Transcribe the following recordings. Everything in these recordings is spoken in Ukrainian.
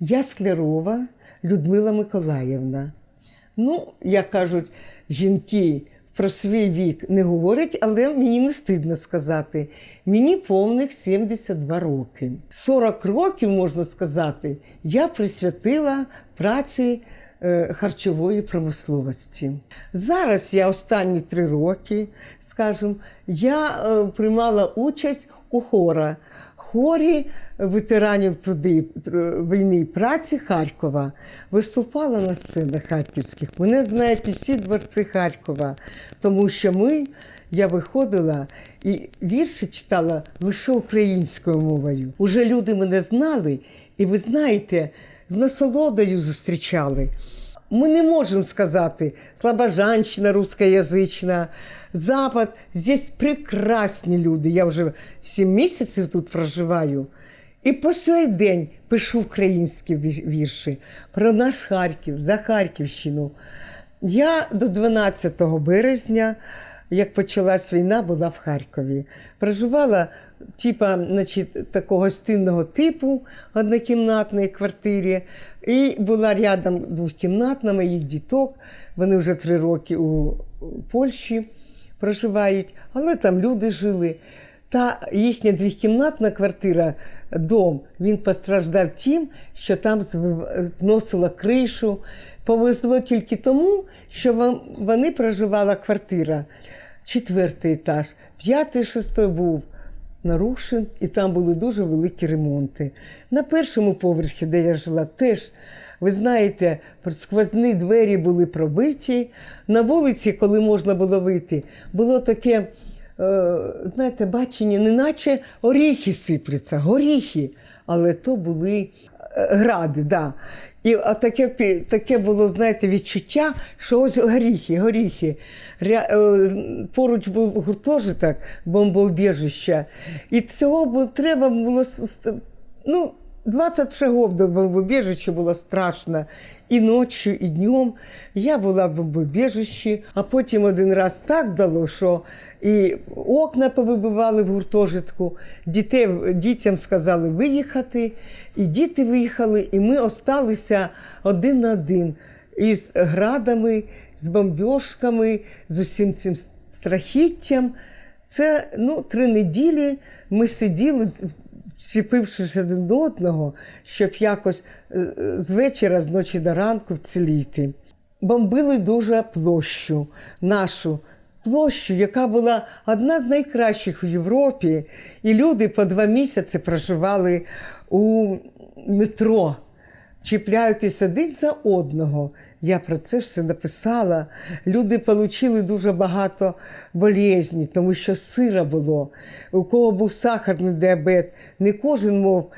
Я Склярова Людмила Миколаївна. Ну, як кажуть, жінки про свій вік не говорять, але мені не стидно сказати. Мені повних 72 роки. 40 років, можна сказати, я присвятила праці е, харчової промисловості. Зараз я останні три роки, скажімо, я е, приймала участь у хора. Хорі ветеранів туди війни і праці Харкова виступала на сценах харківських. Мене знають усі дворці Харкова, тому що ми, я виходила і вірші читала лише українською мовою. Уже люди мене знали, і ви знаєте, з насолодою зустрічали. Ми не можемо сказати слабожанщина русскоязична, Запад. Здесь прекрасні люди. Я вже 7 місяців тут проживаю. І по сей день пишу українські вірші про наш Харків, за Харківщину. Я до 12 березня, як почалась війна, була в Харкові. Проживала типа, значить, такого гостинного типу однокімнатної квартирі. І була рядом двохкімнатна моїх діток. Вони вже три роки у Польщі проживають, але там люди жили. Та їхня двохкімнатна квартира, дом, він постраждав тим, що там зносила кришу. Повезло тільки тому, що вони проживала квартира, четвертий етаж, п'ятий, шостий був нарушен, і там були дуже великі ремонти. На першому поверсі, де я жила, теж. Ви знаєте, сквозні двері були пробиті. На вулиці, коли можна було вийти, було таке, е, знаєте, бачення, неначе оріхи сипляться, горіхи. Але то були гради, да. І а таке, таке було, знаєте, відчуття, що ось горіхи, горіхи. Ря, е, поруч був гуртожиток, бомбоубіжище. І цього було, треба було ну, 20 шагов до бомбоубіжища було страшно. І ночі, і днем. Я була в бомбоубіжищі, а потім один раз так дало, що і окна повибивали в гуртожитку, дітей, дітям сказали виїхати, і діти виїхали, і ми осталися один на один із градами, з бомбьошками, з усім цим страхіттям. Це ну, три неділі ми сиділи, вчепившись один до одного, щоб якось е, з вечора, з ночі до ранку вціліти. Бомбили дуже площу, нашу площу, яка була одна з найкращих у Європі, і люди по два місяці проживали у метро чіпляєтесь один за одного. Я про це все написала. Люди отримали дуже багато болезні, тому що сира було. У кого був сахарний діабет, не кожен мов,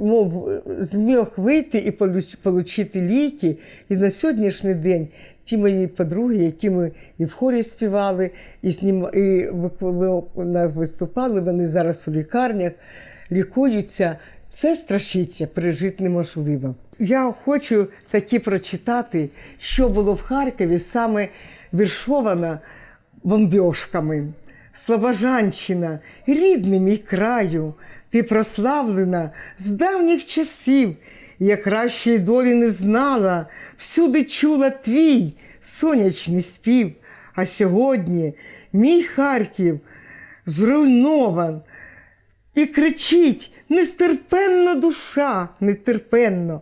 мов зміг вийти і отримати ліки. І на сьогоднішній день ті мої подруги, які ми і в хорі співали, і, знім, і виступали, вони зараз у лікарнях лікуються. Це страшиться, пережити неможливо. Я хочу таки прочитати, що було в Харкові саме віршовано бомбьошками. Слобожанщина, рідний мій краю, ти прославлена з давніх часів. Я кращої долі не знала, всюди чула твій сонячний спів. А сьогодні мій Харків зруйнован, і кричить нестерпенно душа, нетерпенно.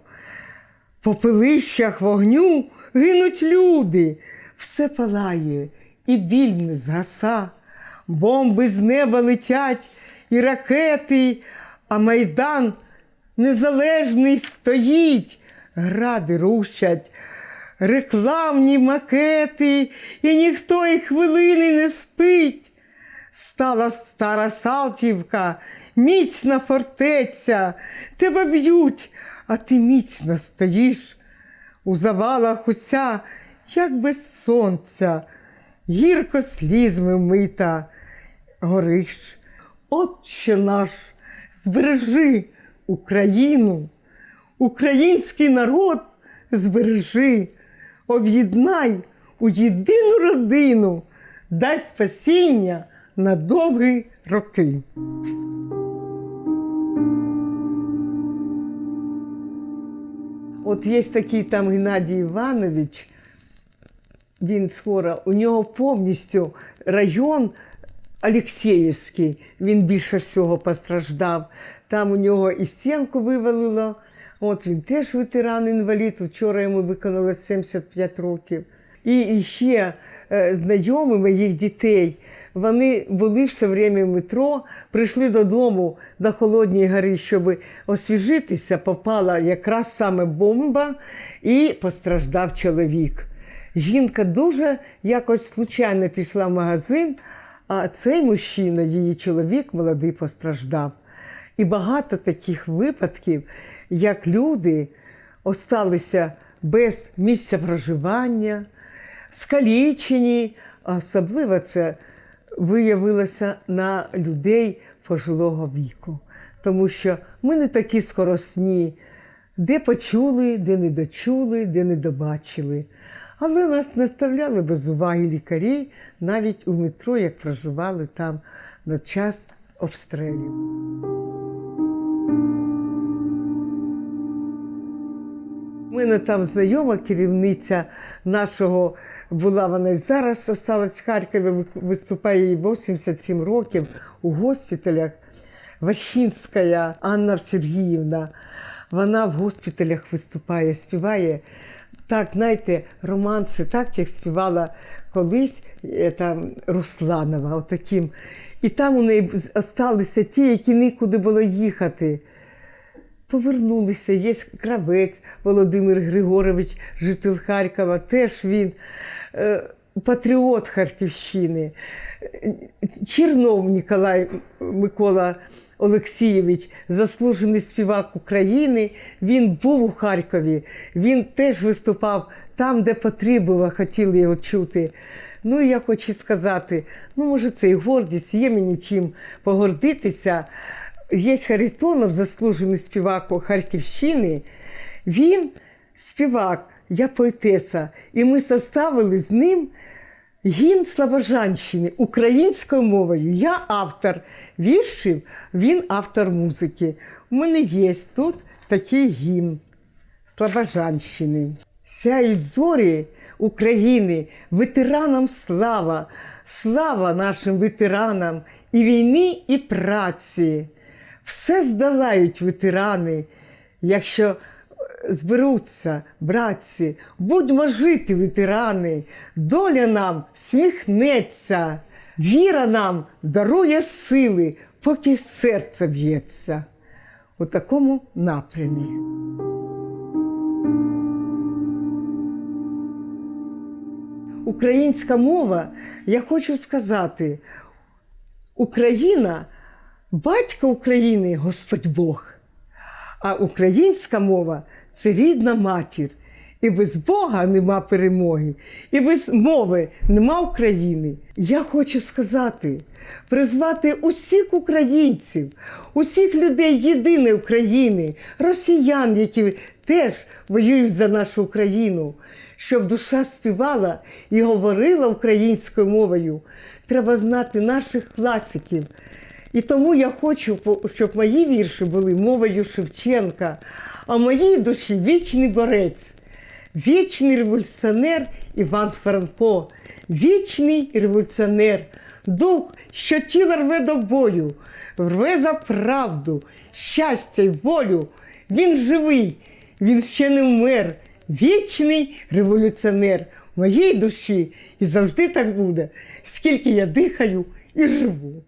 По пилищах вогню гинуть люди, все палає, і біль не згаса. Бомби з неба летять, і ракети, а майдан незалежний стоїть, гради рушать, рекламні макети, і ніхто і хвилини не спить. Стала стара Салтівка, міцна фортеця, тебе б'ють, а ти міцно стоїш. У завалах уся, як без сонця, гірко слізьми вмита, гориш. Отче наш, збережи Україну, український народ збережи, об'єднай у єдину родину, дай спасіння на довгі роки. От є такий там Геннадій Іванович, він скоро, у нього повністю район Олексіївський, він більше всього постраждав. Там у нього і стінку вивалило. От він теж ветеран-інвалід. Вчора йому виконалося 75 років. І ще е, знайомі моїх дітей. Вони були все время в метро, прийшли додому до Холодній гори, щоб освіжитися, попала якраз саме бомба, і постраждав чоловік. Жінка дуже якось случайно пішла в магазин, а цей мужчина, її чоловік, молодий, постраждав. І багато таких випадків, як люди осталися без місця проживання, скалічені, особливо це виявилося на людей пожилого віку. Тому що ми не такі скоросні, де почули, де не дочули, де не добачили. Але нас не ставляли без уваги лікарі навіть у метро, як проживали там на час обстрілів. У мене там знайома керівниця нашого була вона і зараз осталась в Харкові, виступає їй 87 років у госпіталях. Ващинська Анна Сергіївна. Вона в госпіталях виступає, співає. Так, знаєте, романси, так як співала колись е, там, Русланова. Отаким. І там у неї залишилися ті, які нікуди було їхати. Повернулися, є кравець Володимир Григорович, житель Харкова, теж він е, патріот Харківщини. Чернов Ніколай Микола Олексійович, заслужений співак України. Він був у Харкові, він теж виступав там, де потрібно, хотіли його чути. Ну я хочу сказати: ну, може, це і гордість, є мені чим погордитися. Є Харитонов, заслужений співак Харківщини. Він співак, я поетеса, і ми составили з ним гімн Слобожанщини українською мовою. Я автор віршів, він автор музики. У мене є тут такий гімн Слобожанщини. Сяють зорі України, ветеранам слава, слава нашим ветеранам і війни, і праці. Все здолають ветерани, якщо зберуться, братці, будьмо жити, ветерани, доля нам сміхнеться, віра нам дарує сили, поки серце б'ється. У такому напрямі. Українська мова, я хочу сказати, Україна, батько України Господь Бог, а українська мова це рідна матір. І без Бога нема перемоги, і без мови нема України. Я хочу сказати, призвати усіх українців, усіх людей єдиної України, росіян, які теж воюють за нашу Україну, щоб душа співала і говорила українською мовою. Треба знати наших класиків. І тому я хочу, щоб мої вірші були мовою Шевченка, а моїй душі вічний борець, вічний революціонер Іван Франко, вічний революціонер, дух, що тіло рве до бою, рве за правду, щастя й волю. Він живий, він ще не вмер. Вічний революціонер моїй душі і завжди так буде, скільки я дихаю і живу.